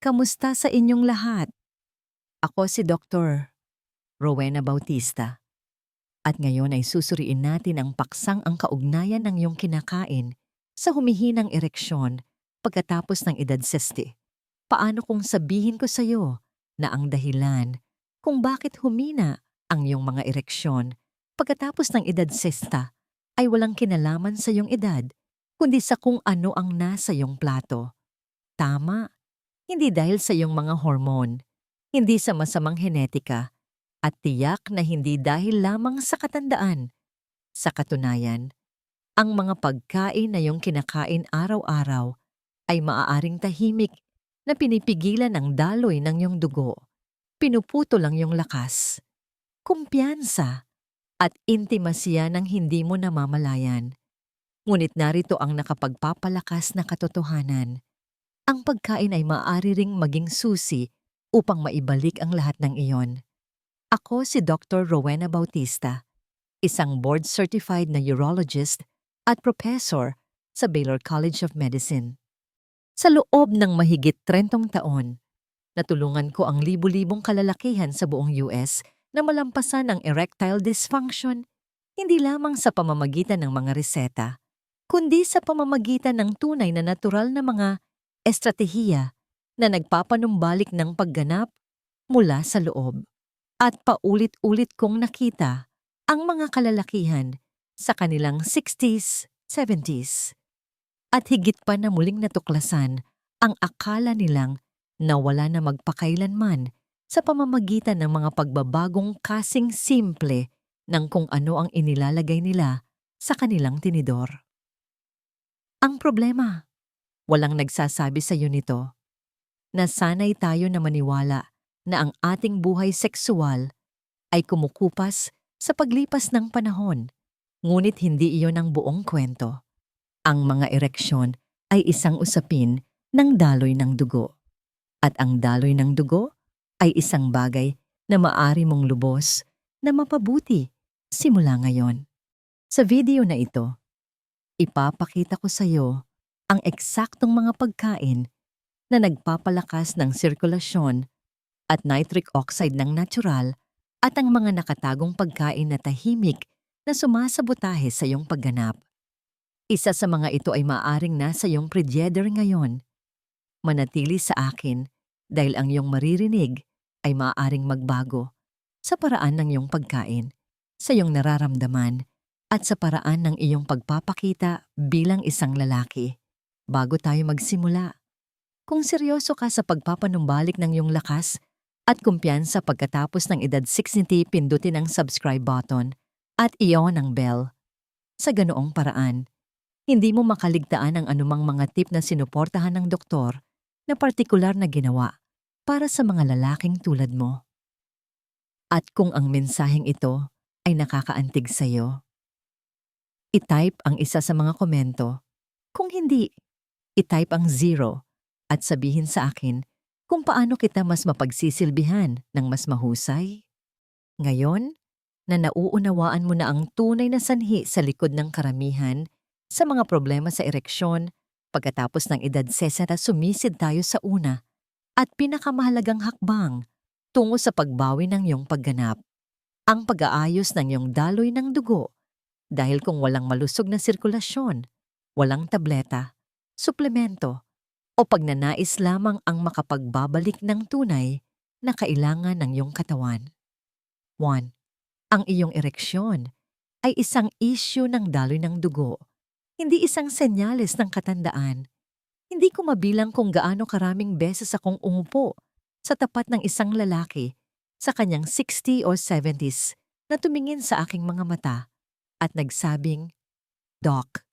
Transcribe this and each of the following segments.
Kamusta sa inyong lahat? Ako si Dr. Rowena Bautista. At ngayon ay susuriin natin ang paksang ang kaugnayan ng iyong kinakain sa humihinang ereksyon pagkatapos ng edad 60. Paano kung sabihin ko sa iyo na ang dahilan kung bakit humina ang iyong mga ereksyon pagkatapos ng edad 60 ay walang kinalaman sa iyong edad, kundi sa kung ano ang nasa iyong plato. Tama, hindi dahil sa iyong mga hormone, hindi sa masamang henetika, at tiyak na hindi dahil lamang sa katandaan. Sa katunayan, ang mga pagkain na iyong kinakain araw-araw ay maaaring tahimik na pinipigilan ang daloy ng iyong dugo. Pinuputo lang yung lakas. Kumpiyansa at intimasya ng hindi mo namamalayan. Ngunit narito ang nakapagpapalakas na katotohanan. Ang pagkain ay maaari ring maging susi upang maibalik ang lahat ng iyon. Ako si Dr. Rowena Bautista, isang board-certified na urologist at professor sa Baylor College of Medicine. Sa loob ng mahigit 30 taon, natulungan ko ang libu-libong kalalakihan sa buong US na malampasan ang erectile dysfunction hindi lamang sa pamamagitan ng mga reseta, kundi sa pamamagitan ng tunay na natural na mga estratehiya na nagpapanumbalik ng pagganap mula sa loob. At paulit-ulit kong nakita ang mga kalalakihan sa kanilang 60s, 70s. At higit pa na muling natuklasan ang akala nilang nawala na magpakailanman sa pamamagitan ng mga pagbabagong kasing simple ng kung ano ang inilalagay nila sa kanilang tinidor. Ang problema, walang nagsasabi sa iyo nito. Nasanay tayo na maniwala na ang ating buhay sexual ay kumukupas sa paglipas ng panahon, ngunit hindi iyon ang buong kwento. Ang mga ereksyon ay isang usapin ng daloy ng dugo. At ang daloy ng dugo ay isang bagay na maari mong lubos na mapabuti simula ngayon. Sa video na ito, ipapakita ko sa iyo ang eksaktong mga pagkain na nagpapalakas ng sirkulasyon at nitric oxide ng natural at ang mga nakatagong pagkain na tahimik na sumasabotahe sa iyong pagganap. Isa sa mga ito ay maaring nasa iyong predyeder ngayon. Manatili sa akin dahil ang iyong maririnig ay maaaring magbago sa paraan ng iyong pagkain, sa iyong nararamdaman, at sa paraan ng iyong pagpapakita bilang isang lalaki. Bago tayo magsimula, kung seryoso ka sa pagpapanumbalik ng iyong lakas at kumpiyansa pagkatapos ng edad 60, pindutin ang subscribe button at iyon ang bell. Sa ganoong paraan, hindi mo makaligtaan ang anumang mga tip na sinuportahan ng doktor na partikular na ginawa para sa mga lalaking tulad mo. At kung ang mensaheng ito ay nakakaantig sa iyo, i-type ang isa sa mga komento. Kung hindi, i-type ang zero at sabihin sa akin kung paano kita mas mapagsisilbihan ng mas mahusay. Ngayon, na nauunawaan mo na ang tunay na sanhi sa likod ng karamihan sa mga problema sa ereksyon, pagkatapos ng edad 60 sumisid tayo sa una at pinakamahalagang hakbang tungo sa pagbawi ng iyong pagganap, ang pag-aayos ng iyong daloy ng dugo dahil kung walang malusog na sirkulasyon, walang tableta, suplemento, o pagnanais lamang ang makapagbabalik ng tunay na kailangan ng iyong katawan. 1. Ang iyong ereksyon ay isang isyu ng daloy ng dugo, hindi isang senyales ng katandaan. Hindi ko mabilang kung gaano karaming beses akong umupo sa tapat ng isang lalaki sa kanyang 60 o 70s na tumingin sa aking mga mata at nagsabing, Doc,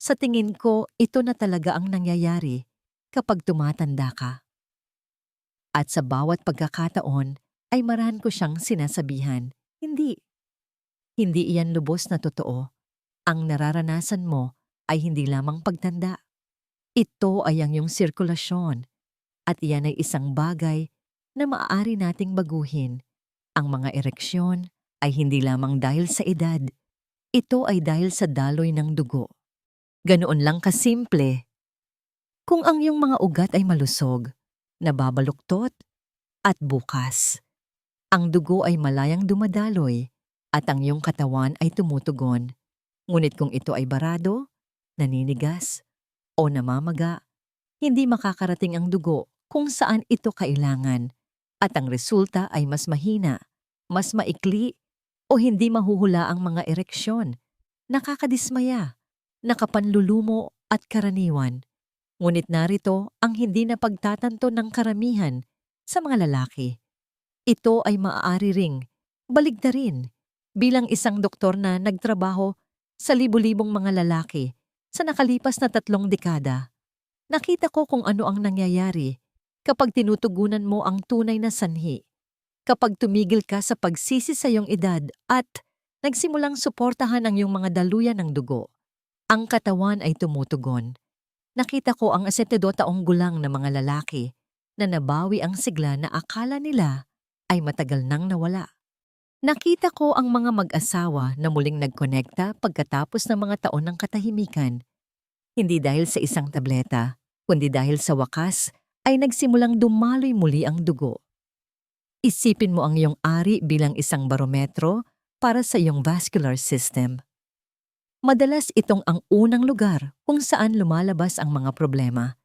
sa tingin ko ito na talaga ang nangyayari kapag tumatanda ka. At sa bawat pagkakataon ay marahan ko siyang sinasabihan, hindi. Hindi iyan lubos na totoo. Ang nararanasan mo ay hindi lamang pagtanda. Ito ay ang iyong sirkulasyon at iyan ay isang bagay na maaari nating baguhin. Ang mga ereksyon ay hindi lamang dahil sa edad. Ito ay dahil sa daloy ng dugo. Ganoon lang kasimple kung ang iyong mga ugat ay malusog, nababaluktot, at bukas. Ang dugo ay malayang dumadaloy at ang iyong katawan ay tumutugon. Ngunit kung ito ay barado, naninigas, o namamaga, hindi makakarating ang dugo kung saan ito kailangan at ang resulta ay mas mahina, mas maikli, o hindi mahuhula ang mga ereksyon. Nakakadismaya, nakapanlulumo at karaniwan. Ngunit narito ang hindi na pagtatanto ng karamihan sa mga lalaki. Ito ay maaari ring baligtarin bilang isang doktor na nagtrabaho sa libu-libong mga lalaki sa nakalipas na tatlong dekada. Nakita ko kung ano ang nangyayari kapag tinutugunan mo ang tunay na sanhi. Kapag tumigil ka sa pagsisi sa iyong edad at nagsimulang suportahan ang iyong mga daluyan ng dugo, ang katawan ay tumutugon. Nakita ko ang asetedota-ong gulang na mga lalaki na nabawi ang sigla na akala nila ay matagal nang nawala. Nakita ko ang mga mag-asawa na muling nagkonekta pagkatapos ng mga taon ng katahimikan. Hindi dahil sa isang tableta, kundi dahil sa wakas ay nagsimulang dumaloy muli ang dugo. Isipin mo ang iyong ari bilang isang barometro para sa iyong vascular system. Madalas itong ang unang lugar kung saan lumalabas ang mga problema.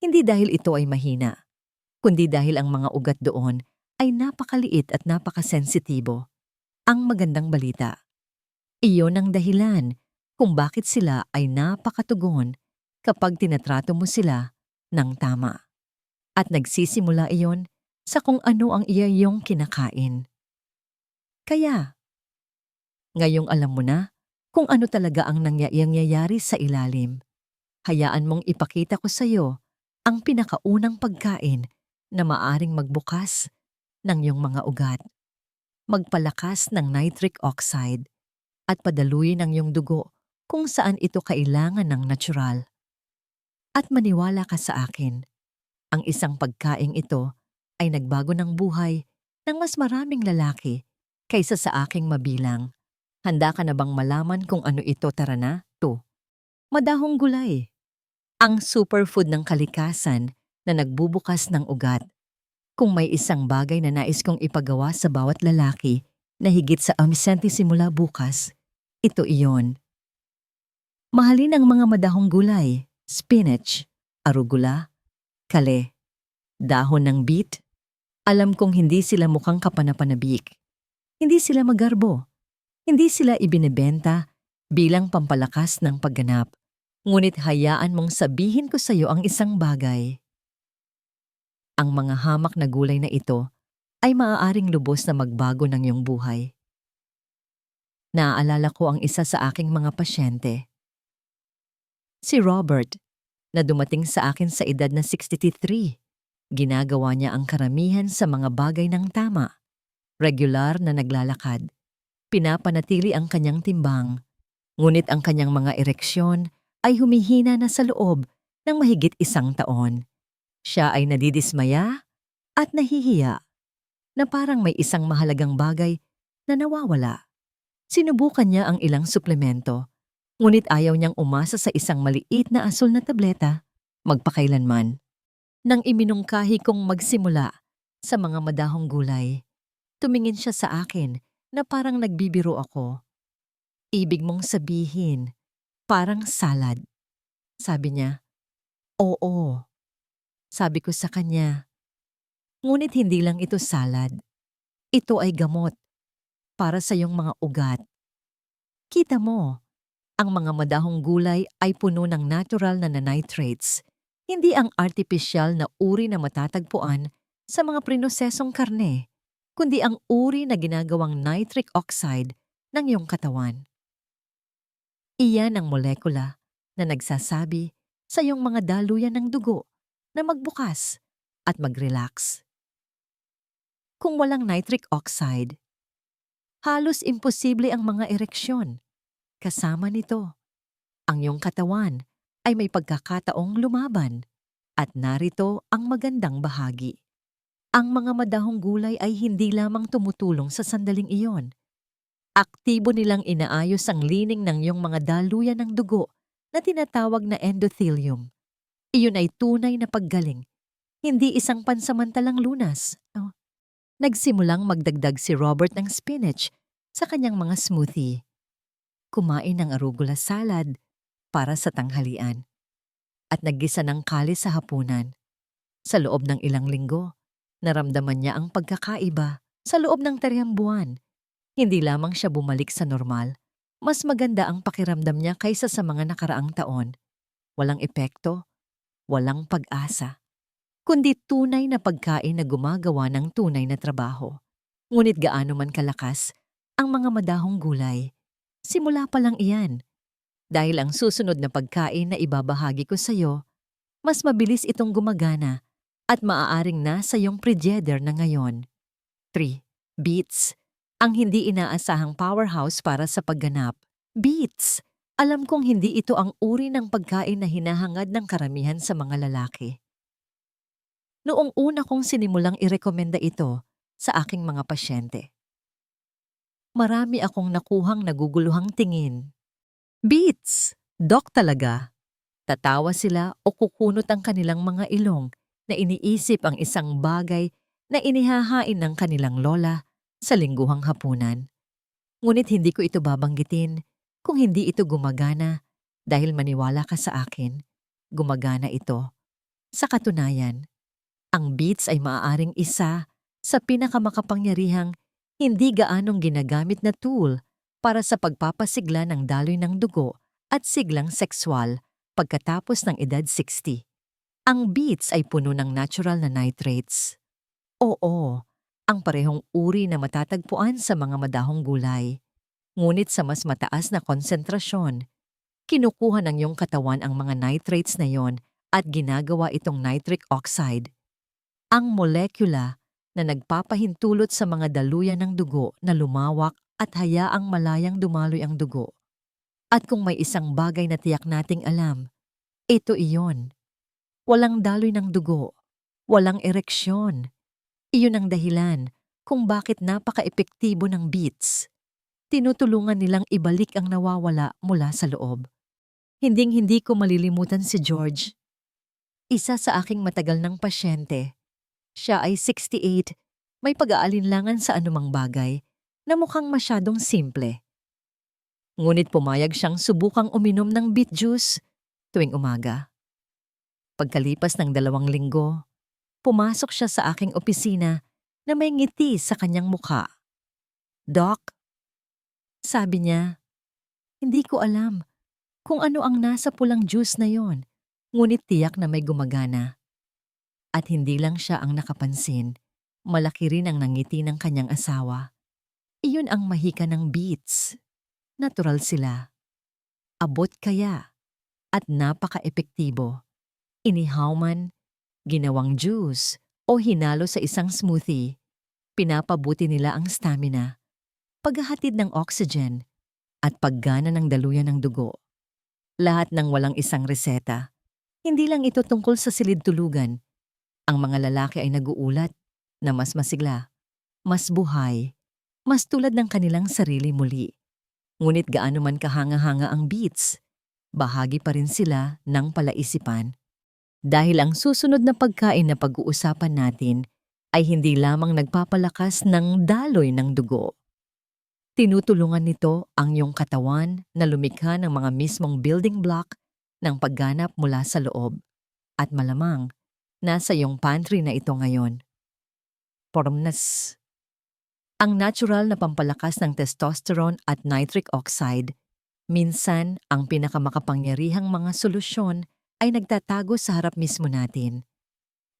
Hindi dahil ito ay mahina, kundi dahil ang mga ugat doon ay napakaliit at napakasensitibo. Ang magandang balita. Iyon ang dahilan kung bakit sila ay napakatugon kapag tinatrato mo sila ng tama. At nagsisimula iyon sa kung ano ang iya iyong kinakain. Kaya, ngayong alam mo na kung ano talaga ang nangyayari sa ilalim. Hayaan mong ipakita ko sa iyo ang pinakaunang pagkain na maaring magbukas ng iyong mga ugat. Magpalakas ng nitric oxide at padaluyin ang iyong dugo kung saan ito kailangan ng natural. At maniwala ka sa akin, ang isang pagkaing ito ay nagbago ng buhay ng mas maraming lalaki kaysa sa aking mabilang. Handa ka na bang malaman kung ano ito tara na? To. Madahong gulay. Ang superfood ng kalikasan na nagbubukas ng ugat. Kung may isang bagay na nais kong ipagawa sa bawat lalaki na higit sa amisente simula bukas, ito iyon. Mahalin ang mga madahong gulay, spinach, arugula, kale, dahon ng beet. Alam kong hindi sila mukhang kapanapanabik. Hindi sila magarbo. Hindi sila ibinebenta bilang pampalakas ng pagganap. Ngunit hayaan mong sabihin ko sa iyo ang isang bagay. Ang mga hamak na gulay na ito ay maaaring lubos na magbago ng iyong buhay. Naaalala ko ang isa sa aking mga pasyente. Si Robert, na dumating sa akin sa edad na 63. Ginagawa niya ang karamihan sa mga bagay ng tama. Regular na naglalakad. Pinapanatili ang kanyang timbang. Ngunit ang kanyang mga ereksyon ay humihina na sa loob ng mahigit isang taon. Siya ay nadidismaya at nahihiya na parang may isang mahalagang bagay na nawawala. Sinubukan niya ang ilang suplemento, ngunit ayaw niyang umasa sa isang maliit na asul na tableta magpakailanman. Nang iminungkahi kong magsimula sa mga madahong gulay, tumingin siya sa akin na parang nagbibiro ako. Ibig mong sabihin, parang salad. Sabi niya, Oo. Sabi ko sa kanya, ngunit hindi lang ito salad. Ito ay gamot para sa iyong mga ugat. Kita mo, ang mga madahong gulay ay puno ng natural na nanitrates, hindi ang artificial na uri na matatagpuan sa mga prinosesong karne, kundi ang uri na ginagawang nitric oxide ng iyong katawan. Iyan ang molekula na nagsasabi sa iyong mga daluyan ng dugo na magbukas at mag-relax. Kung walang nitric oxide, halos imposible ang mga ereksyon. Kasama nito, ang iyong katawan ay may pagkakataong lumaban at narito ang magandang bahagi. Ang mga madahong gulay ay hindi lamang tumutulong sa sandaling iyon. Aktibo nilang inaayos ang lining ng iyong mga daluyan ng dugo na tinatawag na endothelium. Iyon ay tunay na paggaling hindi isang pansamantalang lunas. Oh. Nagsimulang magdagdag si Robert ng spinach sa kanyang mga smoothie. Kumain ng arugula salad para sa tanghalian. At naggisa ng kalis sa hapunan. Sa loob ng ilang linggo, naramdaman niya ang pagkakaiba sa loob ng taryang buwan. Hindi lamang siya bumalik sa normal. Mas maganda ang pakiramdam niya kaysa sa mga nakaraang taon. Walang epekto, walang pag-asa. Kundi tunay na pagkain na gumagawa ng tunay na trabaho. Ngunit gaano man kalakas, ang mga madahong gulay, simula pa lang iyan. Dahil ang susunod na pagkain na ibabahagi ko sa iyo, mas mabilis itong gumagana at maaaring nasa iyong predyeder na ngayon. 3. Beets. Ang hindi inaasahang powerhouse para sa pagganap. Beets. Alam kong hindi ito ang uri ng pagkain na hinahangad ng karamihan sa mga lalaki. Noong una kong sinimulang irekomenda ito sa aking mga pasyente. Marami akong nakuhang naguguluhang tingin. Beats! Dok talaga. Tatawa sila o kukunot ang kanilang mga ilong na iniisip ang isang bagay na inihahain ng kanilang lola sa lingguhang hapunan. Ngunit hindi ko ito babanggitin kung hindi ito gumagana dahil maniwala ka sa akin, gumagana ito. Sa katunayan, ang beats ay maaaring isa sa pinakamakapangyarihang hindi gaanong ginagamit na tool para sa pagpapasigla ng daloy ng dugo at siglang sekswal pagkatapos ng edad 60. Ang beets ay puno ng natural na nitrates. Oo, ang parehong uri na matatagpuan sa mga madahong gulay. Ngunit sa mas mataas na konsentrasyon, kinukuha ng iyong katawan ang mga nitrates na yon at ginagawa itong nitric oxide. Ang molekula na nagpapahintulot sa mga daluyan ng dugo na lumawak at hayaang malayang dumaloy ang dugo. At kung may isang bagay na tiyak nating alam, ito iyon. Walang daloy ng dugo, walang ereksyon. Iyon ang dahilan kung bakit napaka-epektibo ng beats. Tinutulungan nilang ibalik ang nawawala mula sa loob. Hinding-hindi ko malilimutan si George. Isa sa aking matagal ng pasyente siya ay 68, may pag-aalinlangan sa anumang bagay na mukhang masyadong simple. Ngunit pumayag siyang subukang uminom ng beet juice tuwing umaga. Pagkalipas ng dalawang linggo, pumasok siya sa aking opisina na may ngiti sa kanyang mukha. Doc, sabi niya, hindi ko alam kung ano ang nasa pulang juice na yon, ngunit tiyak na may gumagana. At hindi lang siya ang nakapansin, malaki rin ang nangiti ng kanyang asawa. Iyon ang mahika ng beats. Natural sila. Abot kaya at napaka-epektibo. Inihaw man, ginawang juice o hinalo sa isang smoothie, pinapabuti nila ang stamina, paghahatid ng oxygen, at paggana ng daluyan ng dugo. Lahat ng walang isang reseta. Hindi lang ito tungkol sa silid tulugan, ang mga lalaki ay naguulat na mas masigla, mas buhay, mas tulad ng kanilang sarili muli. Ngunit gaano man kahanga-hanga ang beats, bahagi pa rin sila ng palaisipan. Dahil ang susunod na pagkain na pag-uusapan natin ay hindi lamang nagpapalakas ng daloy ng dugo. Tinutulungan nito ang iyong katawan na lumikha ng mga mismong building block ng pagganap mula sa loob. At malamang, Nasa iyong pantry na ito ngayon. Pormnas. Ang natural na pampalakas ng testosterone at nitric oxide, minsan ang pinakamakapangyarihang mga solusyon ay nagtatago sa harap mismo natin.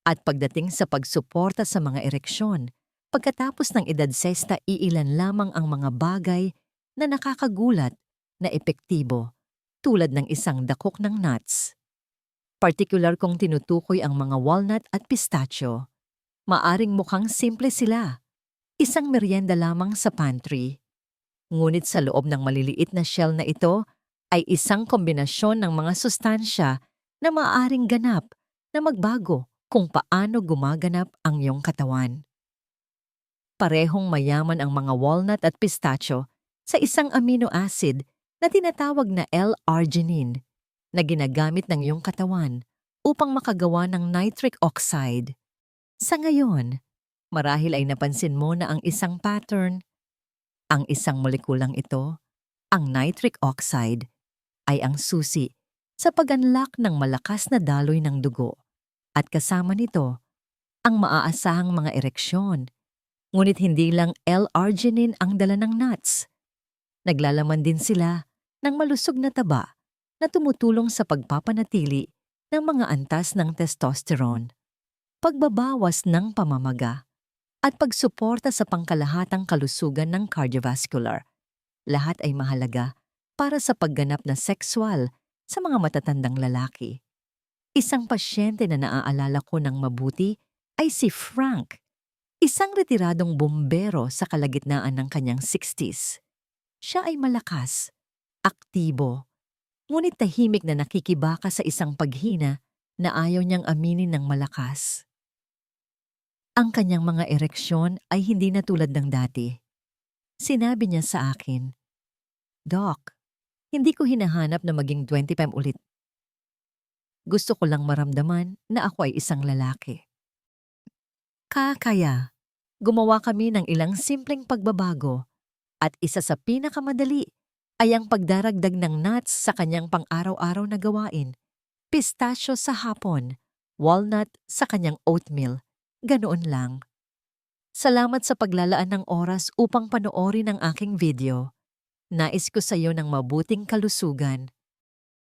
At pagdating sa pagsuporta sa mga ereksyon, pagkatapos ng edad sesta iilan lamang ang mga bagay na nakakagulat na epektibo tulad ng isang dakok ng nuts. Partikular kong tinutukoy ang mga walnut at pistachio. Maaring mukhang simple sila. Isang merienda lamang sa pantry. Ngunit sa loob ng maliliit na shell na ito ay isang kombinasyon ng mga sustansya na maaring ganap na magbago kung paano gumaganap ang iyong katawan. Parehong mayaman ang mga walnut at pistachio sa isang amino acid na tinatawag na L-arginine na ginagamit ng iyong katawan upang makagawa ng nitric oxide. Sa ngayon, marahil ay napansin mo na ang isang pattern, ang isang molekulang ito, ang nitric oxide, ay ang susi sa pag-unlock ng malakas na daloy ng dugo at kasama nito ang maaasahang mga ereksyon. Ngunit hindi lang L-arginine ang dala ng nuts. Naglalaman din sila ng malusog na taba na tumutulong sa pagpapanatili ng mga antas ng testosterone, pagbabawas ng pamamaga, at pagsuporta sa pangkalahatang kalusugan ng cardiovascular. Lahat ay mahalaga para sa pagganap na sexual sa mga matatandang lalaki. Isang pasyente na naaalala ko ng mabuti ay si Frank, isang retiradong bombero sa kalagitnaan ng kanyang 60s. Siya ay malakas, aktibo, ngunit tahimik na nakikibaka sa isang paghina na ayaw niyang aminin ng malakas. Ang kanyang mga ereksyon ay hindi na tulad ng dati. Sinabi niya sa akin, Doc, hindi ko hinahanap na maging 25 ulit. Gusto ko lang maramdaman na ako ay isang lalaki. Kakaya, gumawa kami ng ilang simpleng pagbabago at isa sa pinakamadali ay ang pagdaragdag ng nuts sa kanyang pang-araw-araw na gawain. Pistachio sa hapon, walnut sa kanyang oatmeal, ganoon lang. Salamat sa paglalaan ng oras upang panoorin ang aking video. Nais ko sa iyo ng mabuting kalusugan